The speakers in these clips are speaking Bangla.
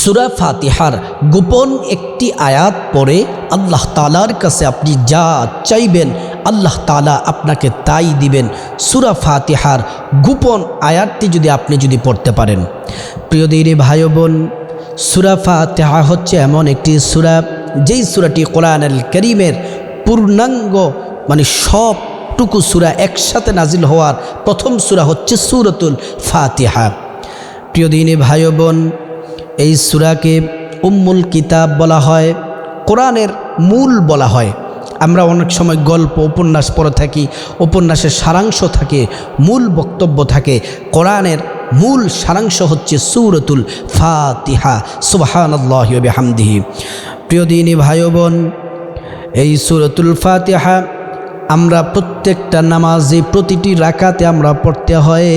সুরা ফাতিহার গোপন একটি আয়াত পরে আল্লাহ তালার কাছে আপনি যা চাইবেন, আল্লাহ তালা আপনাকে তাই দিবেন। সুরা ফাতিহার গোপন আয়াতটি যদি আপনি যদি পড়তে পারেন। প্রিয় দিনী ভাই বোন, সুরা ফাতিহা হচ্ছে এমন একটি সুরা, যেই সুরাটি কোরআন আল করিমের পূর্ণাঙ্গ মানে সবটুকু সুরা একসাথে নাজিল হওয়ার প্রথম সুরা হচ্ছে সুরতুল ফাতিহা। প্রিয় দিনী ভাই বোন এই সুরাকে উম্মুল কিতাব বলা হয়, কোরআনের মূল বলা হয়। আমরা অনেক সময় গল্প, উপন্যাস পড়ে থাকি, উপন্যাসের সারাংশ থাকে, মূল বক্তব্য থাকে। কোরআনের মূল সারাংশ হচ্ছে সুরতুল ফাতিহা, সুবাহানল্লাহি হামদিহি প্রিয় দিনী ভাই বোন এই সুরতুল ফাতিহা আমরা প্রত্যেকটা নামাজে প্রতিটি রাকাতে আমরা পড়তে হয়।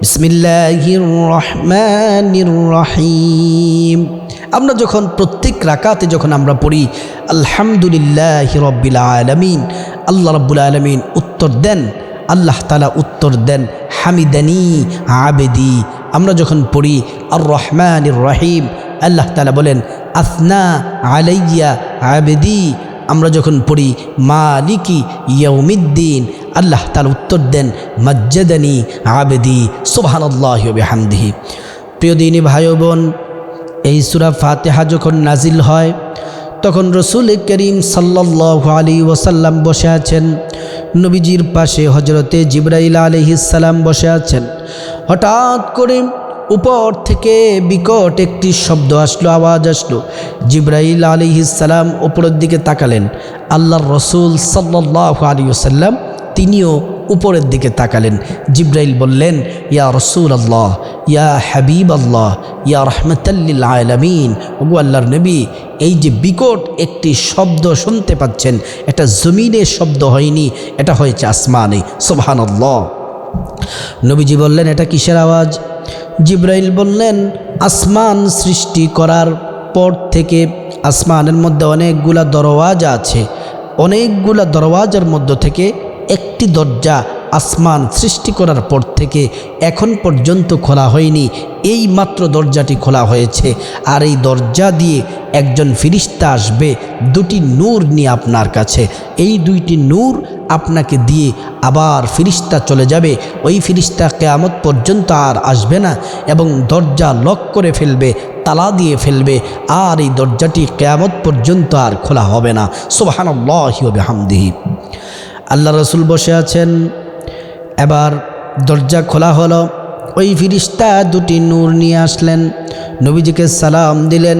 বিসমিল্লাহির রহমানির রহিম। আমরা যখন প্রত্যেক রাকাতে যখন আমরা পড়ি, আলহামদুলিল্লাহ রব্বিল আলমিন, আল্লাহ রব্বুল আলমিন উত্তর দেন, আল্লাহ তালা উত্তর দেন, হামিদানি আবেদি। আমরা যখন পড়ি আর রহমানির রহিম, আল্লাহ তালা বলেন, আসনা আলাইয়া আবেদি। আমরা যখন পড়ি, মালিকি ইয়ৌমিদ্দিন আল্লাহ তার উত্তর দেন, মজ্জাদানি আবেদি, সুবহানাল্লাহ হামদিহি প্রিয় দিনী ভাই বোন এই সুরা ফাতেহা যখন নাজিল হয়, তখন রসুল করিম সাল্লাহ আলী ওসাল্লাম বসে আছেন। নবীজির পাশে হজরতে জিব্রাইল আলহিসাল্লাম বসে আছেন। হঠাৎ করে উপর থেকে বিকট একটি শব্দ আসলো, আওয়াজ আসলো। জিব্রাইল আলী ইসাল্লাম উপরের দিকে তাকালেন। আল্লাহর রসুল সাল্লাহ আলী ওসাল্লাম তিনিও উপরের দিকে তাকালেন। জিব্রাইল বললেন, ইয়া রসুল আল্লাহ ইয়া হাবিব আল্লাহ ইয়া রহমতাল্লিল আলমিন। ওগু আল্লাহর নবী, এই যে বিকট একটি শব্দ শুনতে পাচ্ছেন, এটা জমিনের শব্দ হয়নি, এটা হয়েছে আসমানে সোহান আল্লাহ নবীজি বললেন, এটা কিসের আওয়াজ? জিব্রাইল বললেন, আসমান সৃষ্টি করার পর থেকে আসমানের মধ্যে অনেকগুলা দরওয়াজা আছে। অনেকগুলা দরওয়াজার মধ্য থেকে একটি দরজা আসমান সৃষ্টি করার পর থেকে এখন পর্যন্ত খোলা হয়নি। এই মাত্র দরজাটি খোলা হয়েছে। আর এই দরজা দিয়ে একজন ফিরিস্তা আসবে। দুটি নূর নিয়ে আপনার কাছে। এই দুইটি নূর আপনাকে দিয়ে আবার ফিরিস্তা চলে যাবে। ওই ফিরিস্তা কেয়ামত পর্যন্ত আর আসবে না এবং দরজা লক করে ফেলবে, তালা দিয়ে ফেলবে। আর এই দরজাটি কেয়ামত পর্যন্ত আর খোলা হবে না। সোবাহানল্লাহি হামদিহি আল্লাহ রসুল বসে আছেন। এবার দরজা খোলা হলো। ওই ফিরিস্তা দুটি নূর নিয়ে আসলেন। নবীজিকে সালাম দিলেন।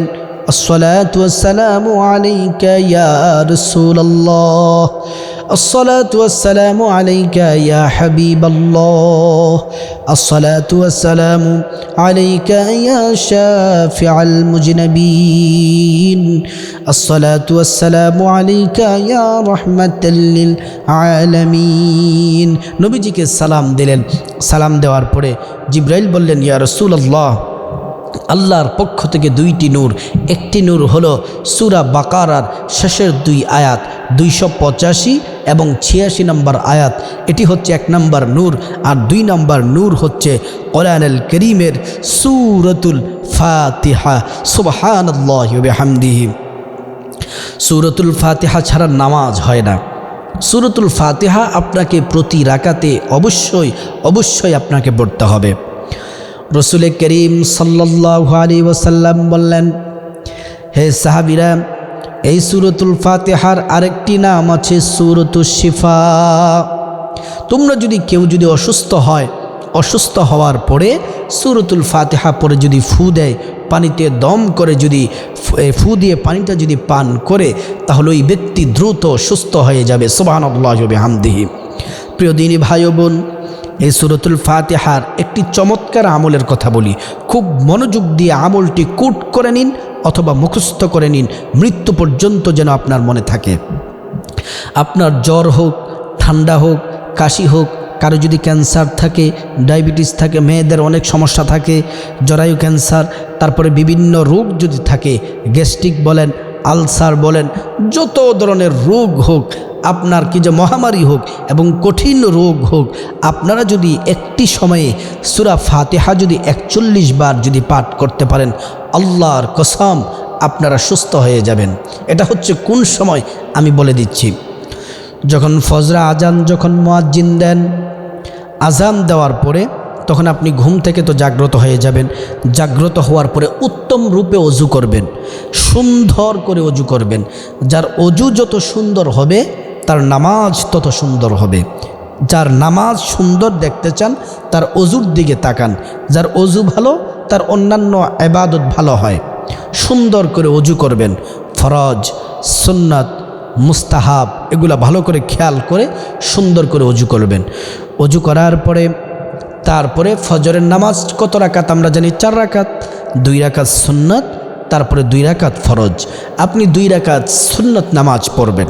আসসালাম আসসালামু আলাইকা ইয়া রাসূলুল্লাহ। الصلاة والسلام عليك يا حبيب الله الصلاة والسلام عليك يا شافع المجنبين الصلاة والسلام عليك يا رحمة للعالمين নবীজিকে সালাম দিলেন সালাম দেওয়ার পরে জিব্রাইল বললেন ইয়া রসুল আল্লাহ আল্লাহর পক্ষ থেকে দুইটি নূর। একটি নূর হলো সুরা বাকারার শেষের দুই আয়াত, দুইশো পঁচাশি এবং ছিয়াশি নম্বর আয়াত। এটি হচ্ছে এক নম্বর নূর আর দুই নম্বর নূর হচ্ছে কোরআনুল করিমের সুরতুল ফাতিহা। সুবাহানল্লাহামদিহি সুরতুল ফাতিহা ছাড়া নামাজ হয় না। সুরতুল ফাতিহা আপনাকে প্রতি রাকাতে অবশ্যই অবশ্যই আপনাকে পড়তে হবে। রসুল করিম সাল্লাহ আলী ওসাল্লাম বললেন, হে সাহাবিরা, এই সুরতুল ফাতেহার আরেকটি নাম আছে সুরতুল শিফা। তোমরা যদি কেউ যদি অসুস্থ হয়, অসুস্থ হওয়ার পরে সুরতুল ফাতেহা পরে যদি ফু দেয়, পানিতে দম করে যদি ফু দিয়ে পানিটা যদি পান করে, তাহলে ওই ব্যক্তি দ্রুত সুস্থ হয়ে যাবে। সোবাহান আল্লাহ হামদিহি প্রিয় দিনী ভাই বোন এই সুরতুল ফাতেহার একটি চমৎকার আমলের কথা বলি। খুব মনোযোগ দিয়ে আমলটি কুট করে নিন অথবা মুখস্থ করে নিন, মৃত্যু পর্যন্ত যেন আপনার মনে থাকে। আপনার জ্বর হোক, ঠান্ডা হোক, কাশি হোক, কারও যদি ক্যান্সার থাকে, ডায়াবেটিস থাকে, মেয়েদের অনেক সমস্যা থাকে, জরায়ু ক্যান্সার, তারপরে বিভিন্ন রোগ যদি থাকে, গ্যাস্ট্রিক বলেন আলসার বলেন, যত ধরনের রোগ হোক, আপনার কি যে মহামারী হোক এবং কঠিন রোগ হোক, আপনারা যদি একটি সময়ে সুরা ফাতেহা যদি একচল্লিশ বার যদি পাঠ করতে পারেন, আল্লাহর কসম আপনারা সুস্থ হয়ে যাবেন। এটা হচ্ছে কোন সময়? আমি বলে দিচ্ছি। যখন ফজরা আজান যখন মোয়াজ্জিন দেন আজান দেওয়ার পরে তখন আপনি ঘুম থেকে তো জাগ্রত হয়ে যাবেন। জাগ্রত হওয়ার পরে উত্তম রূপে অজু করবেন। সুন্দর করে অজু করবেন। যার অজু যত সুন্দর হবে, তার নামাজ তত সুন্দর হবে। যার নামাজ সুন্দর দেখতে চান, তার অজুর দিকে তাকান। যার অজু ভালো, তার অন্যান্য আবাদত ভালো হয়। সুন্দর করে অজু করবেন। ফরজ, সুন্নাত, মুস্তাহাব, এগুলা ভালো করে খেয়াল করে সুন্দর করে অজু করবেন। অজু করার পরে তারপরে ফজরের নামাজ কত রাকাত আমরা জানি? চার রাকাত। দুই রাকাত সুন্নত, তারপরে দুই রাকাত ফরজ। আপনি দুই রাকাত সুন্নত নামাজ পড়বেন।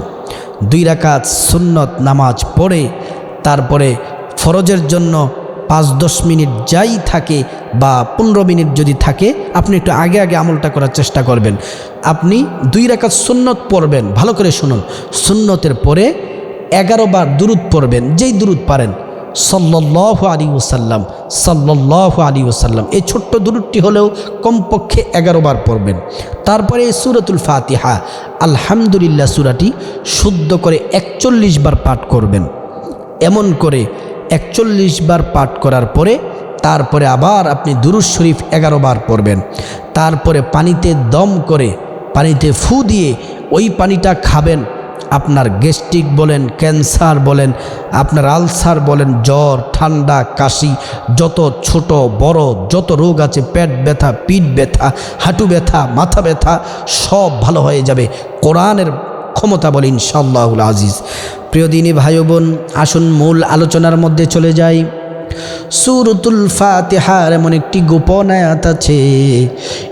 দুই রাকাত সুন্নত নামাজ পড়ে, তারপরে ফরজের জন্য পাঁচ দশ মিনিট যাই থাকে বা পনেরো মিনিট যদি থাকে, আপনি একটু আগে আগে আমলটা করার চেষ্টা করবেন। আপনি দুই রাকাত সুন্নত পড়বেন। ভালো করে শুনুন। সুন্নতের পরে এগারো বার দুরুদ পড়বেন। যেই দুরুদ পারেন সাল্লাহ আলী ওসাল্লাম সাল্লাহ আলী ওসাল্লাম এই ছোট্ট দুরুদটি হলেও কমপক্ষে বার পড়বেন। তারপরে সুরতুল ফাতিহা, আলহামদুলিল্লাহ সুরাটি শুদ্ধ করে একচল্লিশ বার পাঠ করবেন। এমন করে একচল্লিশ বার পাঠ করার পরে, তারপরে আবার আপনি দুরুজ শরীফ এগারো বার পড়বেন। তারপরে পানিতে দম করে, পানিতে ফু দিয়ে ওই পানিটা খাবেন। আপনার গ্যাস্ট্রিক বলেন, ক্যান্সার বলেন, আপনার আলসার বলেন, জ্বর, ঠান্ডা, কাশি, যত ছোট, বড়, যত রোগ আছে, পেট ব্যথা, পিঠ ব্যথা, হাঁটু ব্যথা, মাথা ব্যথা, সব ভালো হয়ে যাবে। কোরআনের ক্ষমতা বলে ইনশাল্লাহুল আজিজ। প্রিয় দিনী ভাই বোন, আসুন মূল আলোচনার মধ্যে চলে যাই। সুরতুল ফাতেহার এমন একটি গোপন আয়াত আছে।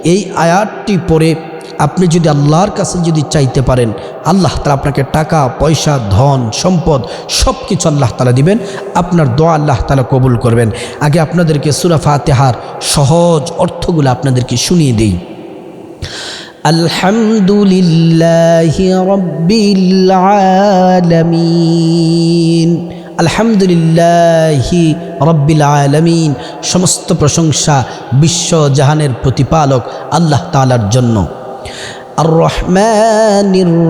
এই আয়াতটি পরে আপনি যদি আল্লাহর কাছে যদি চাইতে পারেন, আল্লাহ তালা আপনাকে টাকা, পয়সা, ধন, সম্পদ সব কিছু আল্লাহ তালা দিবেন। আপনার দোয়া আল্লাহ তালা কবুল করবেন। আগে আপনাদেরকে সুরাফা তেহার সহজ অর্থগুলো আপনাদেরকে শুনিয়ে দিই। আলহামদুলিল্লাহ রব্বিল আলামিন। আলহামদুলিল্লাহি রব্বিল আলমিন। সমস্ত প্রশংসা বিশ্ব জাহানের প্রতিপালক আল্লাহ তালার জন্য। আর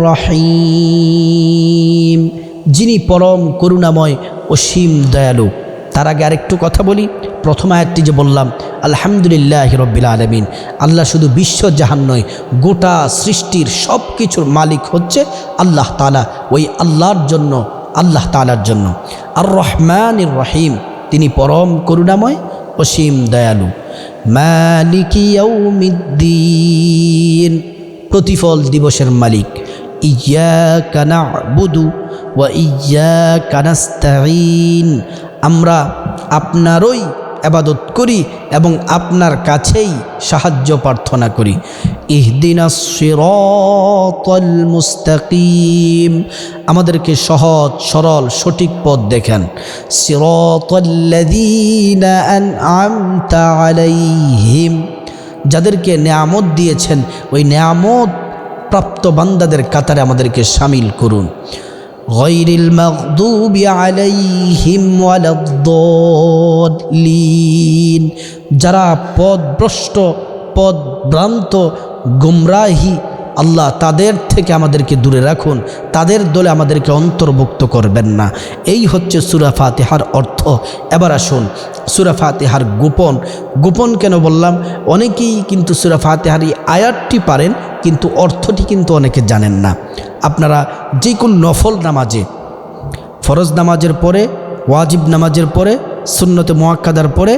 রহিম যিনি পরম করুণাময় অসীম দয়ালু। তার আগে আরেকটু কথা বলি। প্রথম আয়াতটি যে বললাম, আলহামদুলিল্লাহ রব্বিল আলমিন। আল্লাহ শুধু বিশ্ব জাহান নয়, গোটা সৃষ্টির সব কিছুর মালিক হচ্ছে আল্লাহ তালা ওই আল্লাহর জন্য, আল্লাহ তালার জন্য। আর রহমান রহিম তিনি পরম করুণাময়, অসীম দয়ালু। মালিকিয়ৌমিদ্দিন প্রতিফল দিবসের মালিক ইয়া কানা বুধু ওয়া ইয়া কানাস্তাইন আমরা আপনারই আবাদত করি এবং আপনার কাছেই সাহায্য প্রার্থনা করি। ইহদিনা মুস্তাকিম। আমাদেরকে সহজ, সরল, সঠিক পথ দেখেন। আলাইহিম। যাদেরকে নেয়ামত দিয়েছেন, ওই নেয়ামত প্রাপ্ত বান্দাদের কাতারে আমাদেরকে সামিল করুন। غير المغضوب عليهم ولا الضالين যারা পদভ্রষ্ট পদভ্রান্ত গুমরাহি আল্লাহ তাদের থেকে আমাদেরকে দূরে রাখুন, তাদের দলে আমাদেরকে অন্তর্ভুক্ত করবেন না। এই হচ্ছে সুরা ফাতেহার অর্থ। এবার আসুন, সুরা ফাতেহার গোপন। গোপন কেন বললাম? অনেকেই কিন্তু সুরা ফাতেহার এই আয়াতটি পারেন, কিন্তু অর্থটি কিন্তু অনেকে জানেন না। আপনারা যে কোন নফল নামাজে, ফরজ নামাজের পরে, ওয়াজিব নামাজের পরে, সুন্নতে মোয়াক্কাদার পরে,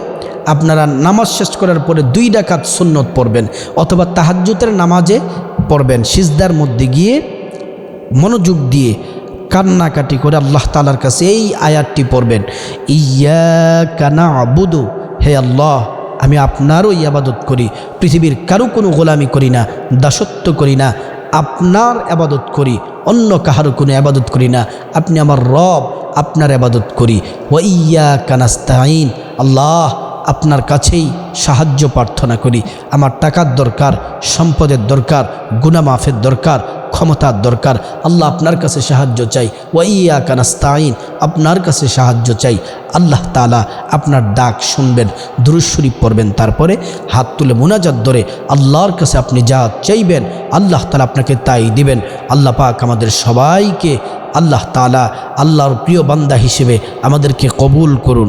আপনারা নামাজ শেষ করার পরে দুই ডাকাত সুন্নত পড়বেন, অথবা তাহাজ্জুতের নামাজে পড়বেন, সিজদার মধ্যে গিয়ে মনোযোগ দিয়ে কান্নাকাটি করে আল্লাহ তালার কাছে এই আয়াতটি পড়বেন ইয়া কানা আবুদু হে আল্লাহ, আমি আপনারও আবাদত করি, পৃথিবীর কারও কোনো গোলামি করি না, দাসত্ব করি না, আপনার আবাদত করি, অন্য কাহারও কোনো আবাদত করি না, আপনি আমার রব, আপনার আবাদত করি ওয়াইয়া কানাস্তাইন আল্লাহ আপনার কাছেই সাহায্য প্রার্থনা করি। আমার টাকার দরকার, সম্পদের দরকার গুণামাফের দরকার, ক্ষমতার দরকার। আল্লাহ আপনার কাছে সাহায্য চাই। ওয়াইয়া কানাস্তাইন আপনার কাছে সাহায্য চাই। আল্লাহ তালা আপনার ডাক শুনবেন দুরুশরীফ পড়বেন, তারপরে হাত তুলে মোনাজাত ধরে আল্লাহর কাছে আপনি যা চাইবেন, আল্লাহ তালা আপনাকে তাই দিবেন। আল্লাহ পাক আমাদের সবাইকে আল্লাহ তালা আল্লাহর প্রিয় বান্দা হিসেবে আমাদেরকে কবুল করুন।